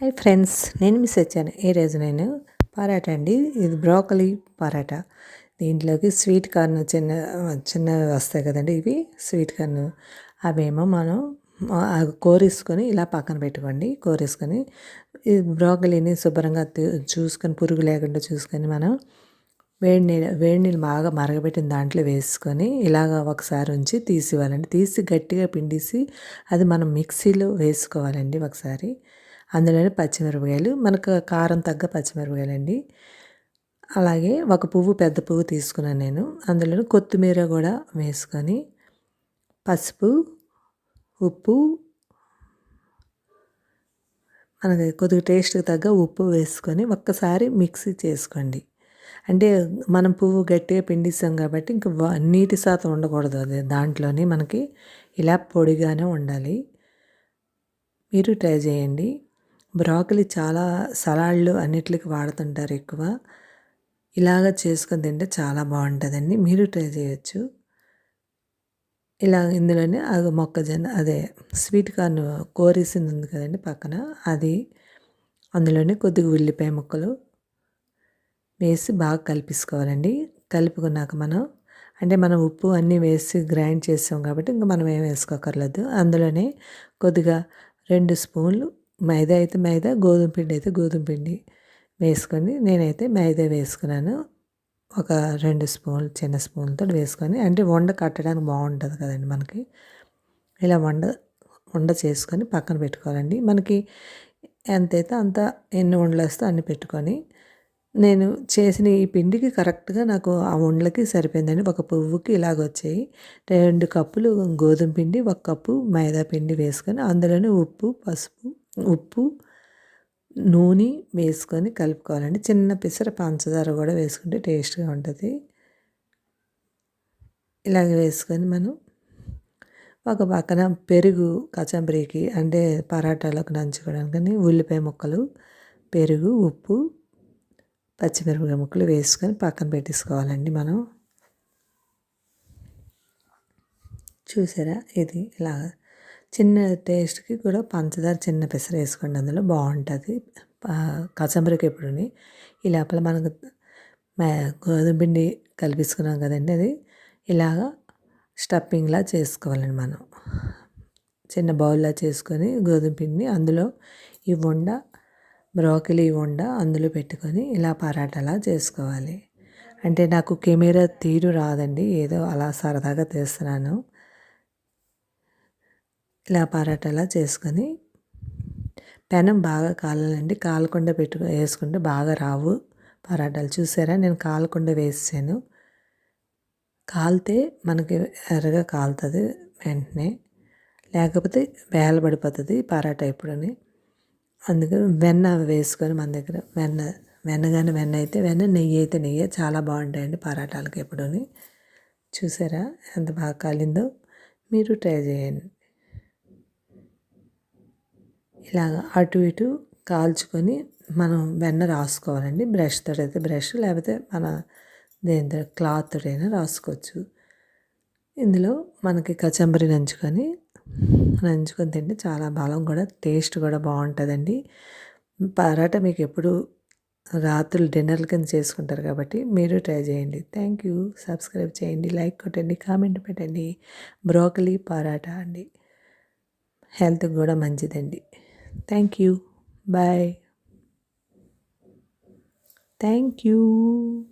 Hi friends నేను miss వచ్చాను ఈరోజు నేను? పరాటా అండి. ఇది బ్రోకలీ పరాటా. దీంట్లోకి స్వీట్ కార్న్ చిన్న చిన్నవి వస్తాయి కదండి ఇవి. Sweet corn. అవేమో మనం కోరేసుకొని ఇలా పక్కన పెట్టుకోండి. కోరేసుకొని ఈ బ్రోకలీని శుభ్రంగా చూసుకొని పురుగు లేకుండా చూసుకొని మనం వేడి నీళ్ళు వేడి నీళ్ళు బాగా మరగబెట్టిన దాంట్లో వేసుకొని ఇలాగ ఒకసారి ఉంచి తీసివ్వాలండి. తీసి గట్టిగా పిండిసి అది మనం మిక్సీలో వేసుకోవాలండి ఒకసారి. అందులోనే పచ్చిమిరపకాయలు మనకు కారం తగ్గ పచ్చిమిరపకాయలు అండి అలాగే ఒక పువ్వు పెద్ద పువ్వు తీసుకున్నాను నేను. అందులో కొత్తిమీర కూడా వేసుకొని పసుపు ఉప్పు మనకి కొద్దిగా టేస్ట్కి తగ్గ ఉప్పు వేసుకొని ఒక్కసారి మిక్సీ చేసుకోండి. అంటే మనం పువ్వు గట్టిగా పిండిస్తాం కాబట్టి ఇంకా నీటి శాతం ఉండకూడదు అది. దాంట్లోని మనకి ఇలా పొడిగానే ఉండాలి. మీరు ట్రై చేయండి. బ్రాకలీ చాలా సలాడ్లు అన్నిటికి వాడుతుంటారు ఎక్కువ. ఇలాగ చేసుకొని తింటే చాలా బాగుంటుందండి. మీరు ట్రై చేయొచ్చు. ఇలా ఇందులోనే అది మొక్కజొన్న అదే స్వీట్ కార్న్ కోరేసింది ఉంది కదండి పక్కన అది అందులోనే కొద్దిగా ఉల్లిపాయ ముక్కలు వేసి బాగా కలిపించుకోవాలండి కలుపుకున్నాక మనం అంటే మనం ఉప్పు అన్నీ వేసి గ్రైండ్ చేసాం కాబట్టి ఇంకా మనం ఏం వేసుకోకర్లేదు. అందులోనే కొద్దిగా రెండు స్పూన్లు మైదా అయితే మైదా గోధుమ పిండి అయితే గోధుమ పిండి వేసుకొని నేనైతే మైదా వేసుకున్నాను. ఒక రెండు స్పూన్లు చిన్న స్పూన్తో వేసుకొని అంటే వండ కట్టడానికి బాగుంటుంది కదండి మనకి. ఇలా వండ వండ చేసుకొని పక్కన పెట్టుకోవాలండి. మనకి ఎంతైతే అంత ఎన్ని వండలు వేస్తే అన్ని పెట్టుకొని నేను చేసిన ఈ పిండికి కరెక్ట్గా నాకు ఆ వండలకి సరిపోయిందండి. ఒక పువ్వుకి ఇలాగ వచ్చాయి. రెండు కప్పులు గోధుమ పిండి ఒక కప్పు మైదా పిండి వేసుకొని అందులోనే ఉప్పు పసుపు ఉప్పు నూనె వేసుకొని కలుపుకోవాలండి. చిన్న పిసర పంచదార కూడా వేసుకుంటే టేస్ట్గా ఉంటుంది. ఇలాగ వేసుకొని మనం ఒక పక్కన పెరుగు కచంబరీకి అంటే పరాటాలకు నంచుకోవడానికి ఉల్లిపాయ ముక్కలు పెరుగు ఉప్పు పచ్చిమిరపకాయ ముక్కలు వేసుకొని పక్కన పెట్టేసుకోవాలండి మనం. చూసారా? ఇది ఇలా చిన్న టేస్ట్కి కూడా పంచదార చిన్న పెసర వేసుకోండి. అందులో బాగుంటుంది కచంబరికి ఎప్పుడుని ఈ లోపల మనకు గోధుమ పిండి కలిపించుకున్నాం కదండి అది. ఇలాగా స్టఫింగ్లా చేసుకోవాలండి మనం. చిన్న బౌల్లా చేసుకొని గోధుమ పిండిని అందులో ఈ వండ బ్రోకలి వండ అందులో పెట్టుకొని ఇలా పరాటాలా చేసుకోవాలి. అంటే నాకు కెమెరా తీరు రాదండి. ఏదో అలా సరదాగా తీస్తున్నాను. ఇలా పరాటాలా చేసుకొని పెనం బాగా కాలాలండి. కాలకుండా పెట్టు వేసుకుంటే బాగా రావు పరాటాలు. చూసారా? నేను కాలకుండా వేసాను కాలితే మనకి ఎర్రగా కాలుతుంది వెంటనే. లేకపోతే వేల పడిపోతుంది పరాటా ఎప్పుడని. అందుకని వెన్న వేసుకొని మన దగ్గర వెన్న వెన్న కానీ వెన్న అయితే వెన్న నెయ్యి అయితే నెయ్యి. చాలా బాగుంటాయండి పరాటాలకి ఎప్పుడని. చూసారా? ఎంత బాగా కాలిందో? మీరు ట్రై చేయండి. ఇలాగ అటు ఇటు కాల్చుకొని మనం వెన్న రాసుకోవాలండి. బ్రష్ తోడైతే బ్రష్ లేకపోతే మన దేని క్లాత్ అయినా రాసుకోవచ్చు. ఇందులో మనకి కచంబరి నంచుకొని నంచుకొని తింటే చాలా బలం కూడా టేస్ట్ కూడా బాగుంటుందండి. పరాట మీకు ఎప్పుడు రాత్రులు డిన్నర్ల కింద చేసుకుంటారు కాబట్టి మీరు ట్రై చేయండి. Thank you. సబ్స్క్రైబ్ చేయండి లైక్ కొట్టండి కామెంట్ పెట్టండి. బ్రోకలీ పరాటా అండి. హెల్త్కి కూడా మంచిదండి. Thank you. Bye. Thank you.